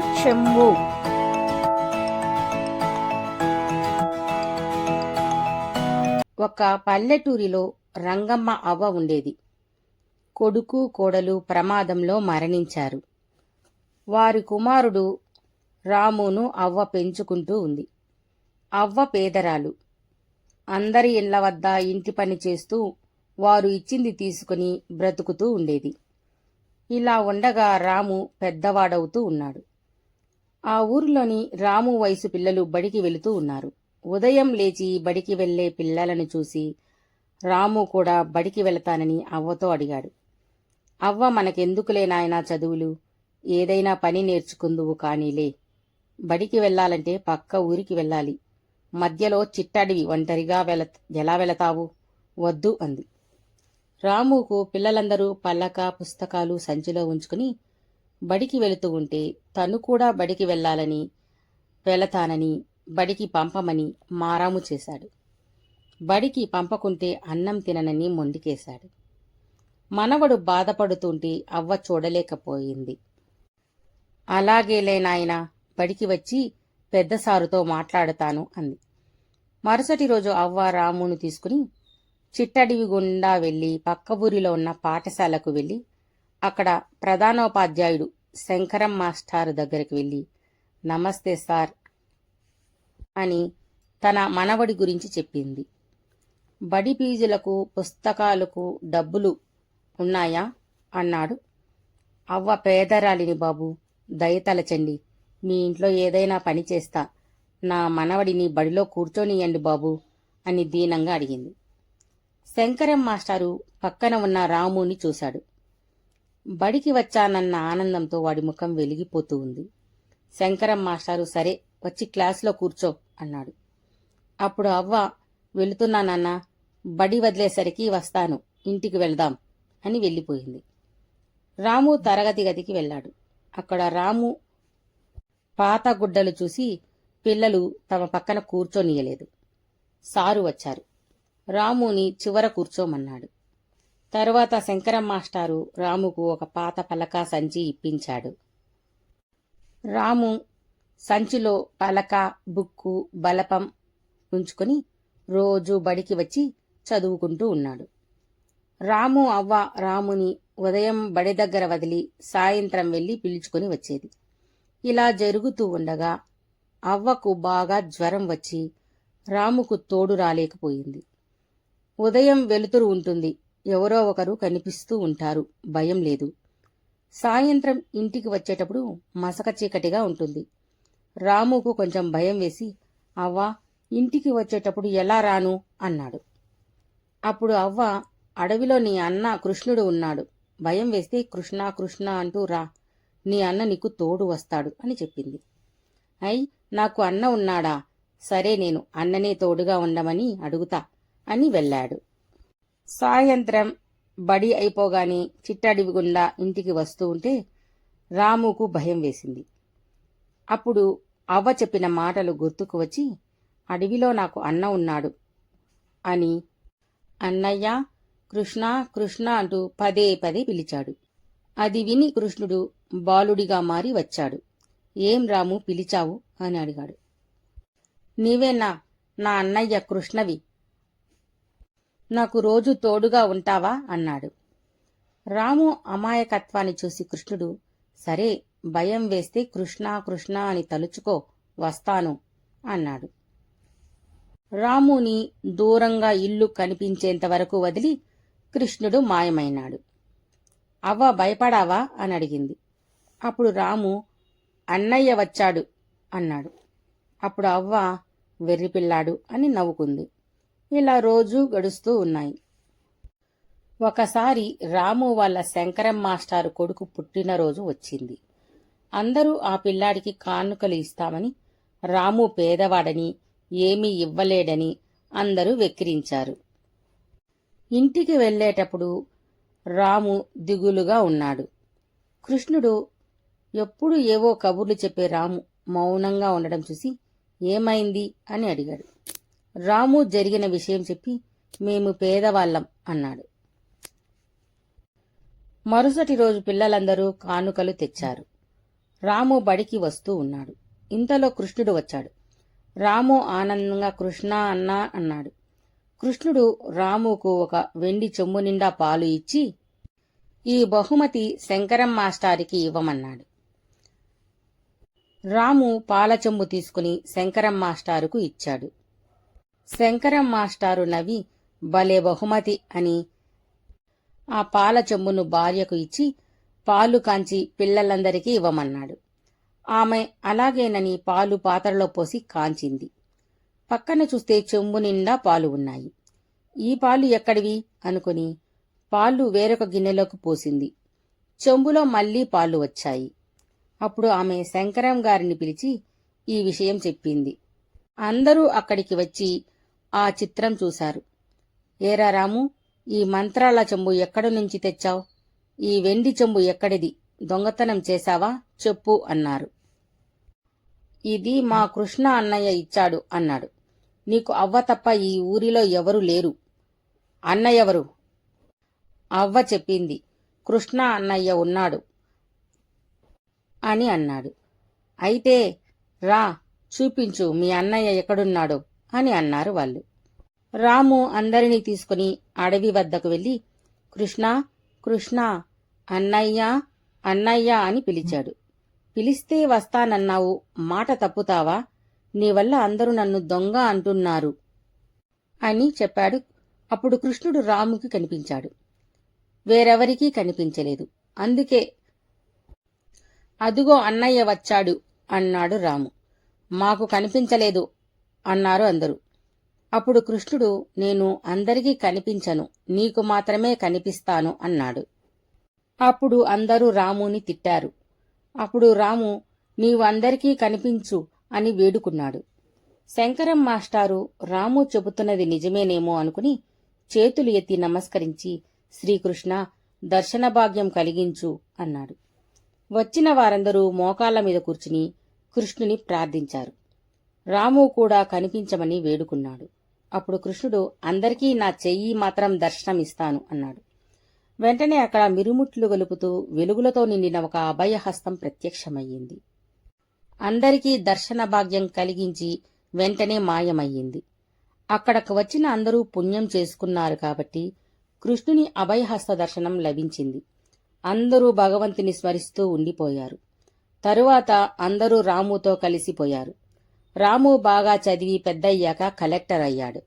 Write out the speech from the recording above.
చెంబు. ఒక పల్లెటూరిలో రంగమ్మ అవ్వ ఉండేది. కొడుకు కోడలు ప్రమాదంలో మరణించారు. వారి కుమారుడు రామును అవ్వ పెంచుకుంటూ ఉంది. అవ్వ పేదరాలు. అందరి ఇళ్ళ వద్ద ఇంటి పని చేస్తూ వారు ఇచ్చింది తీసుకుని బ్రతుకుతూ ఉండేది. ఇలా ఉండగా రాము పెద్దవాడవుతూ ఉన్నాడు. ఆ ఊరిలోని రాము వయసు పిల్లలు బడికి వెళుతూ ఉన్నారు. ఉదయం లేచి బడికి వెళ్ళే పిల్లలను చూసి రాము కూడా బడికి వెళతానని అవ్వతో అడిగాడు. అవ్వ మనకెందుకులే నాయనా చదువులు? ఏదైనా పని నేర్చుకుందువు కానీలే. బడికి వెళ్ళాలంటే పక్క ఊరికి వెళ్ళాలి. మధ్యలో చిట్టడివి ఒంటరిగా వెళ ఎలా వెళతావు? వద్దు అంది. రాముకు పిల్లలందరూ పల్లక పుస్తకాలు సంచిలో ఉంచుకుని బడికి వెళుతూ ఉంటే తను కూడా బడికి వెళ్ళాలని వెళతానని బడికి పంపమని మారాము చేశాడు. బడికి పంపకుంటే అన్నం తిననని మొండికేశాడు. మనవడు బాధపడుతుంటే అవ్వ చూడలేకపోయింది. అలాగేలే నాయన బడికి వచ్చి పెద్ద సారుతో మాట్లాడతాను అంది. మరుసటి రోజు అవ్వ రామును తీసుకుని చిట్టడివి గుండా వెళ్ళి పక్క ఊరిలో ఉన్న పాఠశాలకు వెళ్ళి అక్కడ ప్రధానోపాధ్యాయుడు శంకరం మాస్టారు దగ్గరికి వెళ్ళి నమస్తే సార్ అని తన మనవడి గురించి చెప్పింది. బడి ఫీజులకు పుస్తకాలకు డబ్బులు ఉన్నాయా? అన్నాడు. అవ్వ పేదరాలిని బాబు దయతలచండి మీ ఇంట్లో ఏదైనా పని చేస్తా. నా మనవడిని బడిలో కూర్చోనియండి బాబు అని దీనంగా అడిగింది. శంకరం మాస్టారు పక్కన ఉన్న రాముని చూశాడు. బడికి వచ్చానన్న ఆనందంతో వాడి ముఖం వెలిగిపోతూ ఉంది. శంకరం మాస్టారు సరే వచ్చి క్లాస్లో కూర్చో అన్నాడు. అప్పుడు అవ్వ వెళుతున్నానన్నా బడి వదిలేసరికి వస్తాను ఇంటికి వెళ్దాం అని వెళ్ళిపోయింది. రాము తరగతి గదికి వెళ్ళాడు. అక్కడ రాము పాత గుడ్డలు చూసి పిల్లలు తమ పక్కన కూర్చోనియలేదు. సారు వచ్చారు. రాముని చివర కూర్చోమన్నాడు. తరువాత శంకరం మాస్టారు రాముకు ఒక పాత పలక సంచి ఇప్పించాడు. రాము సంచిలో పలక బుక్కు బలపం ఉంచుకొని రోజు బడికి వచ్చి చదువుకుంటూ ఉన్నాడు. రాము అవ్వ రాముని ఉదయం బడి దగ్గర వదిలి సాయంత్రం వెళ్ళి పిలుచుకొని వచ్చేది. ఇలా జరుగుతూ ఉండగా అవ్వకు బాగా జ్వరం వచ్చి రాముకు తోడు రాలేకపోయింది. ఉదయం వెలుతురు ఉంటుంది. ఎవరో ఒకరు కనిపిస్తూ ఉంటారు. భయం లేదు. సాయంత్రం ఇంటికి వచ్చేటప్పుడు మసక చీకటిగా ఉంటుంది. రాముకు కొంచెం భయం వేసి అవ్వ ఇంటికి వచ్చేటప్పుడు ఎలా రాను? అన్నాడు. అప్పుడు అవ్వ అడవిలో నీ అన్న కృష్ణుడు ఉన్నాడు. భయం వేస్తే కృష్ణ కృష్ణ అంటూ రా. నీ అన్న నీకు తోడు వస్తాడు అని చెప్పింది. అయి నాకు అన్న ఉన్నాడా? సరే నేను అన్ననే తోడుగా ఉండమని అడుగుతా అని వెళ్ళాడు. సాయంత్రం బడి అయిపోగానే చిట్టడివి గుండా ఇంటికి వస్తూ ఉంటే రాముకు భయం వేసింది. అప్పుడు అవ్వ చెప్పిన మాటలు గుర్తుకు వచ్చి అడవిలో నాకు అన్న ఉన్నాడు అని అన్నయ్య కృష్ణ కృష్ణ అంటూ పదే పదే పిలిచాడు. అది విని కృష్ణుడు బాలుడిగా మారి వచ్చాడు. ఏం రాము పిలిచావు? అని అడిగాడు. నీవేనా నా అన్నయ్య కృష్ణవి? నాకు రోజు తోడుగా ఉంటావా? అన్నాడు. రాము అమాయకత్వాన్ని చూసి కృష్ణుడు సరే భయం వేస్తే కృష్ణ కృష్ణ అని తలుచుకో వస్తాను అన్నాడు. రాముని దూరంగా ఇల్లు కనిపించేంత వరకు వదిలి కృష్ణుడు మాయమైనాడు. అవ్వ భయపడావా? అని అడిగింది. అప్పుడు రాము అన్నయ్య వచ్చాడు అన్నాడు. అప్పుడు అవ్వ వెర్రిపిల్లాడు అని నవ్వుకుంది. ఇలా రోజూ గడుస్తూ ఉన్నాయి. ఒకసారి రాము వాళ్ళ శంకరం మాస్టారు కొడుకు పుట్టినరోజు వచ్చింది. అందరూ ఆ పిల్లాడికి కానుకలు ఇస్తామని రాము పేదవాడని ఏమీ ఇవ్వలేడని అందరూ వెక్కిరించారు. ఇంటికి వెళ్ళేటప్పుడు రాము దిగులుగా ఉన్నాడు. కృష్ణుడు ఎప్పుడు ఏవో కబుర్లు చెప్పే రాము మౌనంగా ఉండడం చూసి ఏమైంది? అని అడిగాడు. రాము జరిగిన విషయం చెప్పి మేము పేదవాళ్ళం అన్నాడు. మరుసటి రోజు పిల్లలందరూ కానుకలు తెచ్చారు. రాము బడికి వస్తూ ఉన్నాడు. ఇంతలో కృష్ణుడు వచ్చాడు. రాము ఆనందంగా కృష్ణ అన్నా అన్నాడు. కృష్ణుడు రాముకు ఒక వెండి చెమ్ము నిండా పాలు ఇచ్చి ఈ బహుమతి శంకరం మాస్టారికి ఇవ్వమన్నాడు. రాము పాల చెంబు తీసుకుని శంకరం మాస్టారుకు ఇచ్చాడు. శంకరం మాస్టారు నవ్వి భలే బహుమతి అని ఆ పాల చెంబును భార్యకు ఇచ్చి పాలు కాంచి పిల్లలందరికీ ఇవ్వమన్నాడు. ఆమె అలాగేనని పాలు పాత్రలో పోసి కాంచింది. పక్కన చూస్తే చెంబు నిండా పాలు ఉన్నాయి. ఈ పాలు ఎక్కడివి? అనుకుని పాలు వేరొక గిన్నెలోకి పోసింది. చెంబులో మళ్ళీ పాలు వచ్చాయి. అప్పుడు ఆమె శంకరం గారిని పిలిచి ఈ విషయం చెప్పింది. అందరూ అక్కడికి వచ్చి ఆ చిత్రం చూశారు. ఏరా రాము ఈ మంత్రాల చెంబు ఎక్కడి నుంచి తెచ్చావు? ఈ వెండి చెంబు ఎక్కడిది? దొంగతనం చేశావా? చెప్పు అన్నారు. ఇది మా కృష్ణ అన్నయ్య ఇచ్చాడు అన్నాడు. నీకు అవ్వ తప్ప ఈ ఊరిలో ఎవరు లేరు. అన్నయ్యెవరు అవ్వ చెప్పింది. కృష్ణ అన్నయ్య ఉన్నాడు అని అన్నాడు. అయితే రా చూపించు మీ అన్నయ్య ఎక్కడున్నాడో. అని అన్నారు వాళ్ళు. రాము అందరినీ తీసుకుని అడవి వద్దకు వెళ్ళి కృష్ణ కృష్ణ అన్నయ్య అన్నయ్య అని పిలిచాడు. పిలిస్తే వస్తానన్నావు మాట తప్పుతావా? నీ వల్ల అందరూ నన్ను దొంగ అంటున్నారు అని చెప్పాడు. అప్పుడు కృష్ణుడు రాముకి కనిపించాడు. వేరెవరికీ కనిపించలేదు. అందుకే అదుగో అన్నయ్య వచ్చాడు అన్నాడు రాము. మాకు కనిపించలేదు అన్నారు అందరూ. అప్పుడు కృష్ణుడు నేను అందరికీ కనిపించను నీకు మాత్రమే కనిపిస్తాను అన్నాడు. అప్పుడు అందరూ రాముని తిట్టారు. అప్పుడు రాము నీవు అందరికీ కనిపించు అని వేడుకున్నాడు. శంకరం మాస్టారు రాము చెబుతున్నది నిజమేనేమో అనుకుని చేతులు ఎత్తి నమస్కరించి శ్రీకృష్ణ దర్శన భాగ్యం కలిగించు అన్నాడు. వచ్చిన వారందరూ మోకాళ్ళ మీద కూర్చుని కృష్ణుని ప్రార్థించారు. రాము కూడా కనిపించమని వేడుకున్నాడు. అప్పుడు కృష్ణుడు అందరికీ నా చెయ్యి మాత్రం దర్శనమిస్తాను అన్నాడు. వెంటనే అక్కడ మిరుముట్లు గలుపుతూ వెలుగులతో నిండిన ఒక అభయహస్తం ప్రత్యక్షమయ్యింది. అందరికీ దర్శన భాగ్యం కలిగించి వెంటనే మాయమయ్యింది. అక్కడకు వచ్చిన అందరూ పుణ్యం చేసుకున్నారు కాబట్టి కృష్ణుని అభయహస్త దర్శనం లభించింది. అందరూ భగవంతుని స్మరిస్తూ ఉండిపోయారు. తరువాత అందరూ రాముతో కలిసిపోయారు. రాము బాగా చదివి పెద్దయ్యాక కలెక్టర్ అయ్యాడు.